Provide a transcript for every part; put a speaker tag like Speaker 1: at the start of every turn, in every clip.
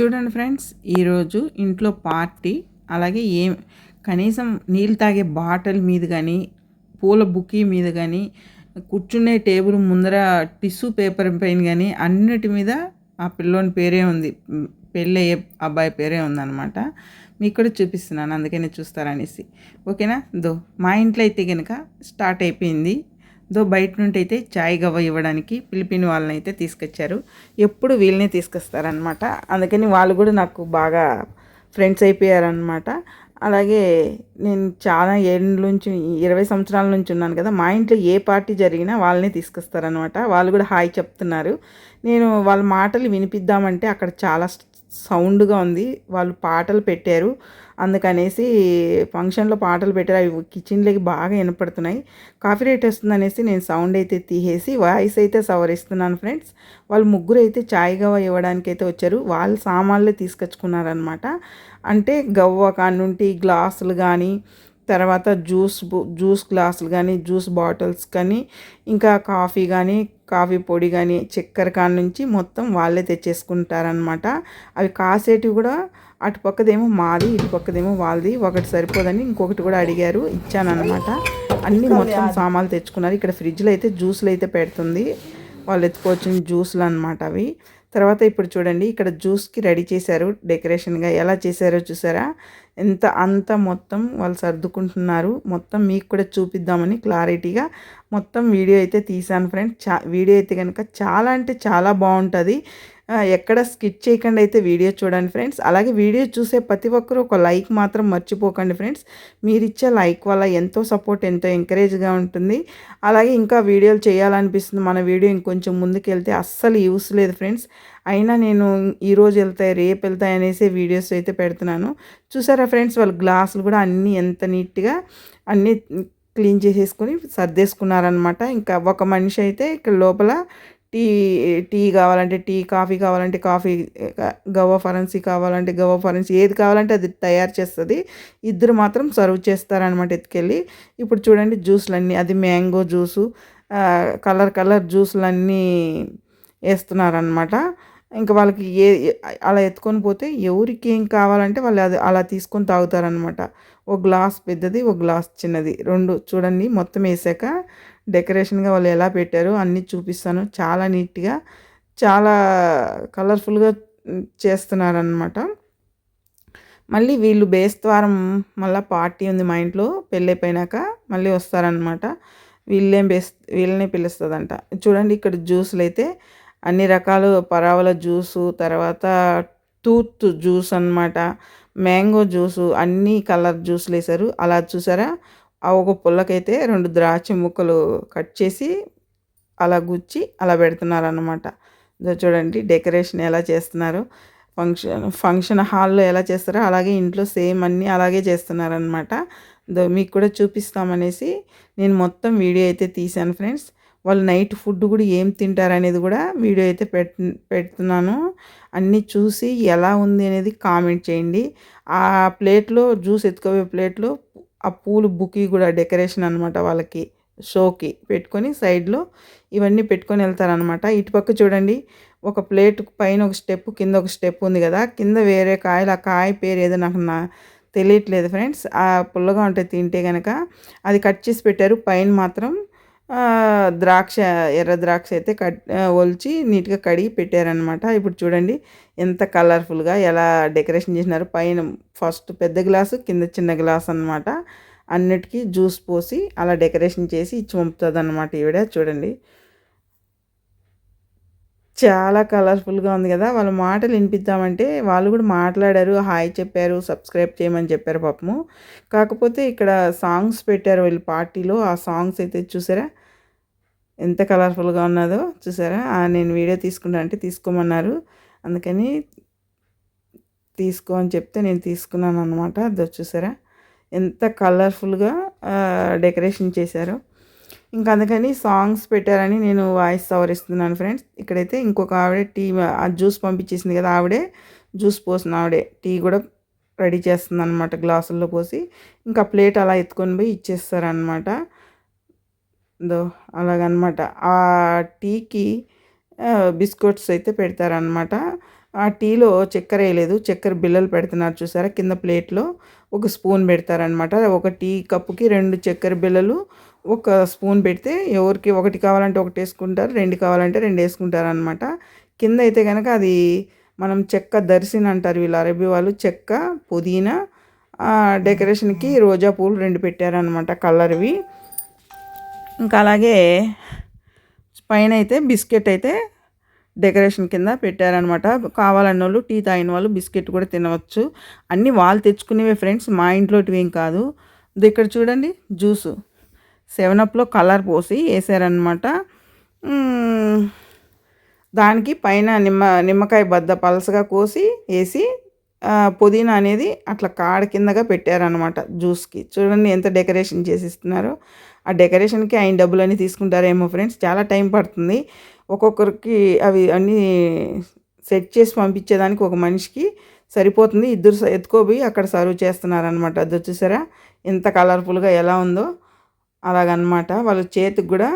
Speaker 1: చూడండి ఫ్రెండ్స్ ఈరోజు ఇంట్లో పార్టీ అలాగే ఏం కనీసం నీళ్ళు తాగే బాటిల్ మీద కానీ పూల బుకీ మీద కానీ కూర్చునే టేబుల్ ముందర టిష్యూ పేపర్ పైన కానీ అన్నిటి మీద ఆ పిల్లోని పేరే ఉంది. పెళ్ళి అబ్బాయి పేరే ఉందన్నమాట. మీకు కూడా చూపిస్తున్నాను అందుకనే చూస్తారనేసి. ఓకేనా? దో మా ఇంట్లో అయితే కనుక స్టార్ట్ అయిపోయింది. దో బయట నుండి అయితే చాయ్ గవ్వ ఇవ్వడానికి పిలిపిన వాళ్ళని అయితే తీసుకొచ్చారు. ఎప్పుడు వీళ్ళనే తీసుకొస్తారనమాట అందుకని వాళ్ళు కూడా నాకు బాగా ఫ్రెండ్స్ అయిపోయారనమాట అలాగే నేను చాలా ఏళ్ళ నుంచి ఇరవై సంవత్సరాల నుంచి ఉన్నాను కదా మా ఇంట్లో ఏ పార్టీ జరిగినా వాళ్ళనే తీసుకొస్తారనమాట వాళ్ళు కూడా హాయ్ చెప్తున్నారు. నేను వాళ్ళ మాటలు వినిపిద్దామంటే అక్కడ చాలా సౌండ్గా ఉంది. వాళ్ళు పాటలు పెట్టారు. అందుకనేసి ఫంక్షన్లో పాటలు పెట్టారు. అవి కిచెన్లోకి బాగా వినపడుతున్నాయి. కాఫీ రేట్ వస్తుంది అనేసి నేను సౌండ్ అయితే తీసేసి వాయిస్ అయితే సవరిస్తున్నాను ఫ్రెండ్స్. వాళ్ళు ముగ్గురు అయితే చాయ్ గవ్వ ఇవ్వడానికి అయితే వచ్చారు. వాళ్ళు సామాన్లే తీసుకొచ్చుకున్నారనమాట అంటే గవ్వ కానుంటి గ్లాసులు కానీ తర్వాత జ్యూస్ జ్యూస్ గ్లాసులు కానీ జ్యూస్ బాటిల్స్ కానీ ఇంకా కాఫీ కానీ కాఫీ పొడి కానీ చక్కెర కాడ నుంచి మొత్తం వాళ్ళే తెచ్చేసుకుంటారనమాట అవి కాసేటివి కూడా అటు పక్కదేమో మాది ఇటు పక్కదేమో వాళ్ళది. ఒకటి సరిపోదని ఇంకొకటి కూడా అడిగారు ఇచ్చానమాట అన్నీ మొత్తం సామాన్లు తెచ్చుకున్నారు. ఇక్కడ ఫ్రిడ్జ్లో అయితే జ్యూస్లు అయితే పెడుతుంది. వాళ్ళు ఎత్తుకోవచ్చిన జ్యూస్లు అనమాట అవి. తర్వాత ఇప్పుడు చూడండి ఇక్కడ జ్యూస్కి రెడీ చేశారు డెకరేషన్గా. ఎలా చేశారో చూసారా? ఎంత అంత మొత్తం వాళ్ళు సర్దుకుంటున్నారు. మొత్తం మీకు కూడా చూపిద్దామని క్లారిటీగా మొత్తం వీడియో అయితే తీశాను ఫ్రెండ్స్. చా వీడియో అయితే కనుక చాలా అంటే చాలా బాగుంటుంది. ఎక్కడ స్కిట్ చేయకుండా అయితే వీడియో చూడండి ఫ్రెండ్స్. అలాగే వీడియో చూసే ప్రతి ఒక్కరూ ఒక లైక్ మాత్రం మర్చిపోకండి ఫ్రెండ్స్. మీరు ఇచ్చే లైక్ వల్ల ఎంతో సపోర్ట్ ఎంతో ఎంకరేజ్గా ఉంటుంది. అలాగే ఇంకా వీడియోలు చేయాలనిపిస్తుంది. మన వీడియో ఇంకొంచెం ముందుకెళ్తే అస్సలు యూస్ లేదు ఫ్రెండ్స్. అయినా నేను ఈరోజు వెళ్తాయి రేపు వెళ్తాయి అనేసి వీడియోస్ అయితే పెడుతున్నాను. చూసారా ఫ్రెండ్స్? వాళ్ళ గ్లాసులు కూడా అన్నీ ఎంత నీట్గా అన్నీ క్లీన్ చేసేసుకొని సర్దేసుకున్నారనమాట ఇంకా ఒక మనిషి అయితే ఇక్కడ లోపల టీ టీ కావాలంటే టీ కాఫీ కావాలంటే కాఫీ గవ్వ ఫరెన్సీ కావాలంటే గవ్వ ఫరెన్సీ ఏది కావాలంటే అది తయారు చేస్తుంది. ఇద్దరు మాత్రం సర్వ్ చేస్తారనమాట ఎత్తుకెళ్ళి. ఇప్పుడు చూడండి జ్యూస్లన్నీ అది మ్యాంగో జ్యూసు కలర్ కలర్ జ్యూస్లన్నీ వేస్తున్నారనమాట ఇంకా వాళ్ళకి ఏ అలా ఎత్తుకొని పోతే ఎవరికి ఏం కావాలంటే వాళ్ళు అది అలా తీసుకొని తాగుతారనమాట ఒక గ్లాస్ పెద్దది ఒక గ్లాస్ చిన్నది. రెండు చూడండి మొత్తం వేసాక డెకరేషన్గా వాళ్ళు ఎలా పెట్టారో అన్నీ చూపిస్తాను. చాలా నీట్గా చాలా కలర్ఫుల్గా చేస్తున్నారనమాట మళ్ళీ వీళ్ళు బేస్తవారం మళ్ళీ పార్టీ ఉంది మా ఇంట్లో పెళ్ళైపోయినాక మళ్ళీ వస్తారనమాట వీళ్ళేం బేస్ వీళ్ళనే పిలుస్తుందంట. చూడండి ఇక్కడ జ్యూస్లు అయితే అన్ని రకాలు పరావల జ్యూసు తర్వాత టూత్ జ్యూస్ అనమాట మ్యాంగో జ్యూసు అన్ని కలర్ జ్యూస్లు వేశారు. అలా చూసారా? ఆ ఒక పుల్లకైతే రెండు ద్రాక్ష ముక్కలు కట్ చేసి అలా గుచ్చి అలా పెడుతున్నారు అన్నమాట చూడండి డెకరేషన్ ఎలా చేస్తున్నారు? ఫంక్షన్ ఫంక్షన్ హాల్లో ఎలా చేస్తారో అలాగే ఇంట్లో సేమ్ అన్నీ అలాగే చేస్తున్నారనమాట మీకు కూడా చూపిస్తామనేసి నేను మొత్తం వీడియో అయితే తీశాను ఫ్రెండ్స్. వాళ్ళు నైట్ ఫుడ్ కూడా ఏం తింటారు అనేది కూడా వీడియో అయితే పెట్ పెడుతున్నాను. అన్నీ చూసి ఎలా ఉంది అనేది కామెంట్ చేయండి. ఆ ప్లేట్లో జ్యూస్ ఎత్తుకోవే ప్లేట్లో ఆ పూలు బుకి కూడా డెకరేషన్ అనమాట వాళ్ళకి షోకి పెట్టుకొని సైడ్లో ఇవన్నీ పెట్టుకొని వెళ్తారనమాట ఇటుపక్క చూడండి ఒక ప్లేట్ పైన ఒక స్టెప్ కింద ఒక స్టెప్ ఉంది కదా కింద వేరే కాయలు ఆ కాయ పేరు ఏదో నాకు నా తెలియట్లేదు ఫ్రెండ్స్. ఆ పుల్లగా ఉంటే తింటే కనుక అది కట్ చేసి పెట్టారు పైన మాత్రం ద్రాక్ష ఎర్ర ద్రాక్ష అయితే కట్ ఒలిచి నీట్గా కడిగి పెట్టారనమాట ఇప్పుడు చూడండి ఎంత కలర్ఫుల్గా ఎలా డెకరేషన్ చేసినారు. పైన ఫస్ట్ పెద్ద గ్లాసు కింద చిన్న గ్లాస్ అనమాట అన్నిటికీ జ్యూస్ పోసి అలా డెకరేషన్ చేసి ఇచ్చి పంపుతుంది అనమాట ఈవిడ చూడండి. చాలా కలర్ఫుల్గా ఉంది కదా. వాళ్ళ మాటలు వినిపిద్దామంటే వాళ్ళు కూడా మాట్లాడారు హాయ్ చెప్పారు సబ్స్క్రైబ్ చేయమని చెప్పారు పాపము. కాకపోతే ఇక్కడ సాంగ్స్ పెట్టారు వీళ్ళు పార్టీలో. ఆ సాంగ్స్ అయితే చూసారా? ఎంత కలర్ఫుల్గా ఉన్నదో చూసారా? నేను వీడియో తీసుకుంటా అంటే తీసుకోమన్నారు. అందుకని తీసుకో అని చెప్తే నేను తీసుకున్నాను అనమాట అది చూసారా? ఎంత కలర్ఫుల్గా డెకరేషన్ చేశారో. ఇంకా అందుకని సాంగ్స్ పెట్టారని నేను వాయిస్ సవరిస్తున్నాను ఫ్రెండ్స్ ఇక్కడైతే ఇంకొక ఆవిడే టీ ఆ జ్యూస్ పంపించేసింది కదా ఆవిడే. జ్యూస్ పోసిన ఆవిడే. టీ కూడా రెడీ చేస్తుంది అనమాట గ్లాసుల్లో పోసి. ఇంకా ప్లేట్ అలా ఎత్తుకొని పోయి ఇచ్చేస్తారనమాట దో అలాగనమాట. ఆ టీకి బిస్కెట్స్ అయితే పెడతారనమాట. ఆ టీలో చక్కెర వేయలేదు. చక్కెర బిల్లలు పెడుతున్నారు చూసారా? కింద ప్లేట్లో ఒక స్పూన్ పెడతారనమాట. ఒక టీ కప్పుకి రెండు చక్కెర బిల్లలు ఒక స్పూన్ పెడితే ఎవరికి ఒకటి కావాలంటే ఒకటి వేసుకుంటారు రెండు కావాలంటే రెండు వేసుకుంటారు అనమాట కింద అయితే కనుక అది మనం చెక్క దర్శిని అంటారు వీళ్ళు అరబీ వాళ్ళు చెక్క పుదీనా డెకరేషన్కి రోజా పూలు రెండు పెట్టారనమాట కలర్వి. ఇంకా అలాగే పైన అయితే బిస్కెట్ అయితే డెకరేషన్ కింద పెట్టారనమాట. కావాలన్న వాళ్ళు టీ తాగిన వాళ్ళు బిస్కెట్ కూడా తినవచ్చు. అన్నీ వాళ్ళు తెచ్చుకునేవే ఫ్రెండ్స్ మా ఇంట్లోటివి ఏం కాదు. ఇక్కడ చూడండి జ్యూసు. సెవెన్ అప్లో కలర్ పోసి వేసారనమాట. దానికి పైన నిమ్మ నిమ్మకాయ బద్ద పలసగా కోసి వేసి పుదీనా అనేది అట్లా కాడ కిందగా పెట్టారనమాట జ్యూస్కి. చూడండి ఎంత డెకరేషన్ చేసి ఇస్తున్నారో ఆ డెకరేషన్కి ఆయన డబ్బులు అన్నీ తీసుకుంటారేమో ఫ్రెండ్స్. చాలా టైం పడుతుంది. ఒక్కొక్కరికి అవి అన్నీ సెట్ చేసి పంపించేదానికి ఒక మనిషికి సరిపోతుంది. ఇద్దరు ఎత్తుకోబోయి అక్కడ సర్వ్ చేస్తున్నారనమాట అది వచ్చేసారా ఎంత కలర్ఫుల్గా ఎలా ఉందో. అలాగనమాట వాళ్ళ చేతికి కూడా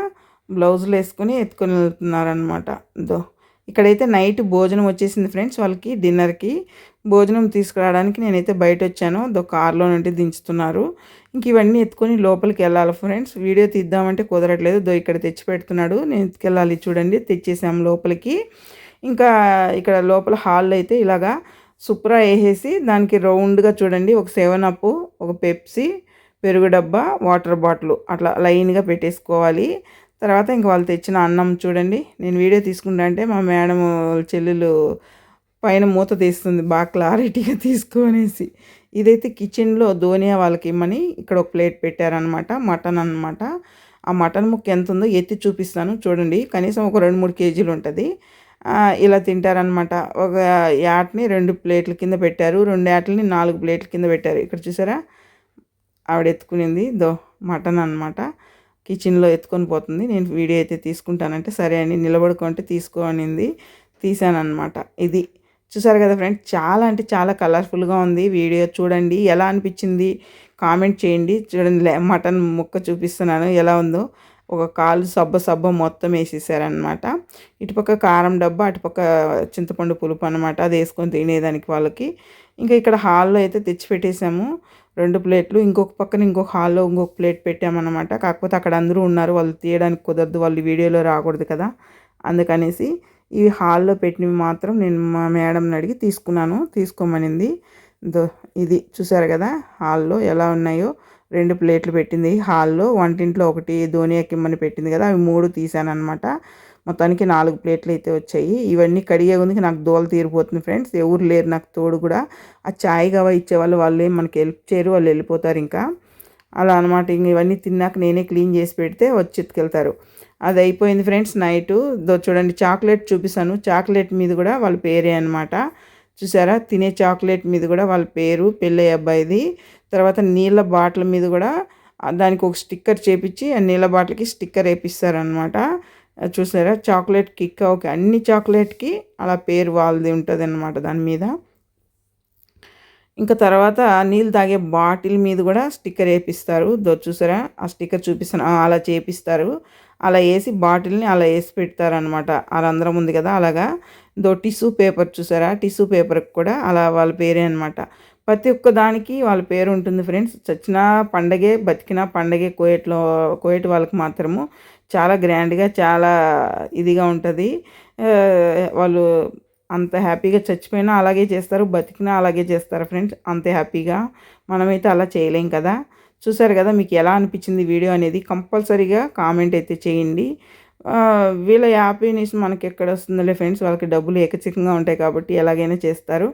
Speaker 1: బ్లౌజులు వేసుకొని ఎత్తుకొని వెళ్తున్నారనమాట ఇదో. ఇక్కడైతే నైట్ భోజనం వచ్చేసింది ఫ్రెండ్స్ వాళ్ళకి డిన్నర్కి. భోజనం తీసుకురావడానికి నేనైతే బయట వచ్చాను దో కార్లో నుండి దించుతున్నారు. ఇంక ఇవన్నీ ఎత్తుకొని లోపలికి వెళ్ళాలి ఫ్రెండ్స్. వీడియో తీద్దామంటే కుదరట్లేదు. దో ఇక్కడ తెచ్చి పెడుతున్నాడు నేను ఎత్తుకెళ్ళాలి చూడండి. తెచ్చేసాము లోపలికి. ఇంకా ఇక్కడ లోపల హాల్లో అయితే ఇలాగా సుప్రా వేసేసి దానికి రౌండ్గా చూడండి. ఒక సెవెన్ అప్ ఒక పెప్సీ పెరుగు డబ్బా వాటర్ బాటిల్ అట్లా లైన్గా పెట్టేసుకోవాలి. తర్వాత ఇంక వాళ్ళు తెచ్చిన అన్నం చూడండి. నేను వీడియో తీసుకుంటా అంటే మా మేడం చెల్లెలు పైన మూత తీస్తుంది బాగా క్లారిటీగా తీసుకొనేసి. ఇదైతే కిచెన్లో ధోనియా వాళ్ళకి ఇమ్మని ఇక్కడ ఒక ప్లేట్ పెట్టారనమాట మటన్ అనమాట ఆ మటన్ ముక్క ఎంత ఉందో ఎత్తి చూపిస్తాను చూడండి. కనీసం ఒక రెండు మూడు కేజీలు ఉంటుంది. ఇలా తింటారనమాట ఒక యాట్ని రెండు ప్లేట్ల కింద పెట్టారు రెండు యాట్లని నాలుగు ప్లేట్ల కింద పెట్టారు. ఇక్కడ చూసారా? ఆవిడ ఎత్తుకునింది దో మటన్ అనమాట కిచెన్లో ఎత్తుకొని పోతుంది. నేను వీడియో అయితే తీసుకుంటానంటే సరే అని నిలబడుకుంటే తీసుకోనింది తీసానమాట ఇది చూసారు కదా ఫ్రెండ్స్ చాలా అంటే చాలా కలర్ఫుల్గా ఉంది వీడియో. చూడండి ఎలా అనిపించింది? కామెంట్ చేయండి. చూడండి మటన్ ముక్క చూపిస్తున్నాను ఎలా ఉందో. ఒక కాలు సబ్బ సబ్బ మొత్తం వేసేసారనమాట ఇటుపక్క కారం డబ్బా అటుపక్క చింతపండు పులుపు అనమాట అది వేసుకొని తినేదానికి వాళ్ళకి. ఇంకా ఇక్కడ హాల్లో అయితే తెచ్చి పెట్టేశాము రెండు ప్లేట్లు ఇంకొక పక్కన ఇంకొక హాల్లో ఇంకొక ప్లేట్ పెట్టామన్నమాట. కాకపోతే అక్కడ అందరూ ఉన్నారు వాళ్ళు తీయడానికి కుదరదు వాళ్ళు వీడియోలో రాకూడదు కదా. అందుకనేసి ఈ హాల్లో పెట్టినవి మాత్రం నేను మా మేడంని అడిగి తీసుకున్నాను తీసుకోమనింది. ఇది చూసారు కదా హాల్లో ఎలా ఉన్నాయో. రెండు ప్లేట్లు పెట్టింది హాల్లో వంటింట్లో ఒకటి ధోని ఎక్కిమ్మని పెట్టింది కదా అవి మూడు తీసాను అనమాట మొత్తానికి నాలుగు ప్లేట్లు అయితే వచ్చాయి. ఇవన్నీ కడిగే ఉంది నాకు దోల తీరిపోతుంది ఫ్రెండ్స్. ఎవరు లేరు నాకు తోడు కూడా. ఆ ఛాయ్ గవ ఇచ్చేవాళ్ళు వాళ్ళు మనకి హెల్ప్ చేయరు వాళ్ళు వెళ్ళిపోతారు ఇంకా. అలా అనమాట ఇంక ఇవన్నీ తిన్నాక నేనే క్లీన్ చేసి పెడితే వచ్చి ఎత్తుకెళ్తారు అది అయిపోయింది ఫ్రెండ్స్ నైట్. చూడండి చాక్లెట్ చూపిస్తాను. చాక్లెట్ మీద కూడా వాళ్ళ పేరే అనమాట చూసారా? తినే చాక్లెట్ మీద కూడా వాళ్ళ పేరు పెళ్ళి అబ్బాయిది. తర్వాత నీళ్ళ బాటిల్ మీద కూడా దానికి ఒక స్టిక్కర్ చేపించి ఆ నీళ్ళ బాటిల్కి స్టిక్కర్ వేపిస్తారనమాట చూసారా? Chocolate kick okay. అన్ని చాక్లెట్కి అలా పేరు వాళ్ళది ఉంటుంది అనమాట దాని మీద. ఇంకా తర్వాత నీళ్ళు తాగే బాటిల్ మీద కూడా స్టిక్కర్ వేపిస్తారు. చూసారా? ఆ స్టిక్కర్ చూపిస్తాను అలా చేపిస్తారు. అలా వేసి బాటిల్ని అలా వేసి పెడతారనమాట రంధ్రం ఉంది కదా అలాగా. దో టిష్యూ పేపర్ చూసారా? టిష్యూ పేపర్కి కూడా అలా వాళ్ళ పేరే అనమాట ప్రతి ఒక్క దానికి వాళ్ళ పేరు ఉంటుంది ఫ్రెండ్స్. చచ్చిన పండగే బతికిన పండగే కోయట్లో కోయట్ వాళ్ళకి మాత్రము చాలా గ్రాండ్గా చాలా ఇదిగా ఉంటుంది. వాళ్ళు అంత హ్యాపీగా చచ్చిపోయినా అలాగే చేస్తారు బతికినా అలాగే చేస్తారు ఫ్రెండ్స్ అంత హ్యాపీగా. మనమైతే అలా చేయలేం కదా. చూసారు కదా మీకు ఎలా అనిపించింది వీడియో అనేది? కంపల్సరీగా కామెంట్ అయితే చేయండి. వీళ్ళ హ్యాపీనెస్ మనకి ఎక్కడ వస్తుందిలే ఫ్రెండ్స్ వాళ్ళకి డబ్బులు ఏకచికంగా ఉంటాయి కాబట్టి ఎలాగైనా చేస్తారు.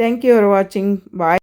Speaker 1: Thank you for watching. Bye.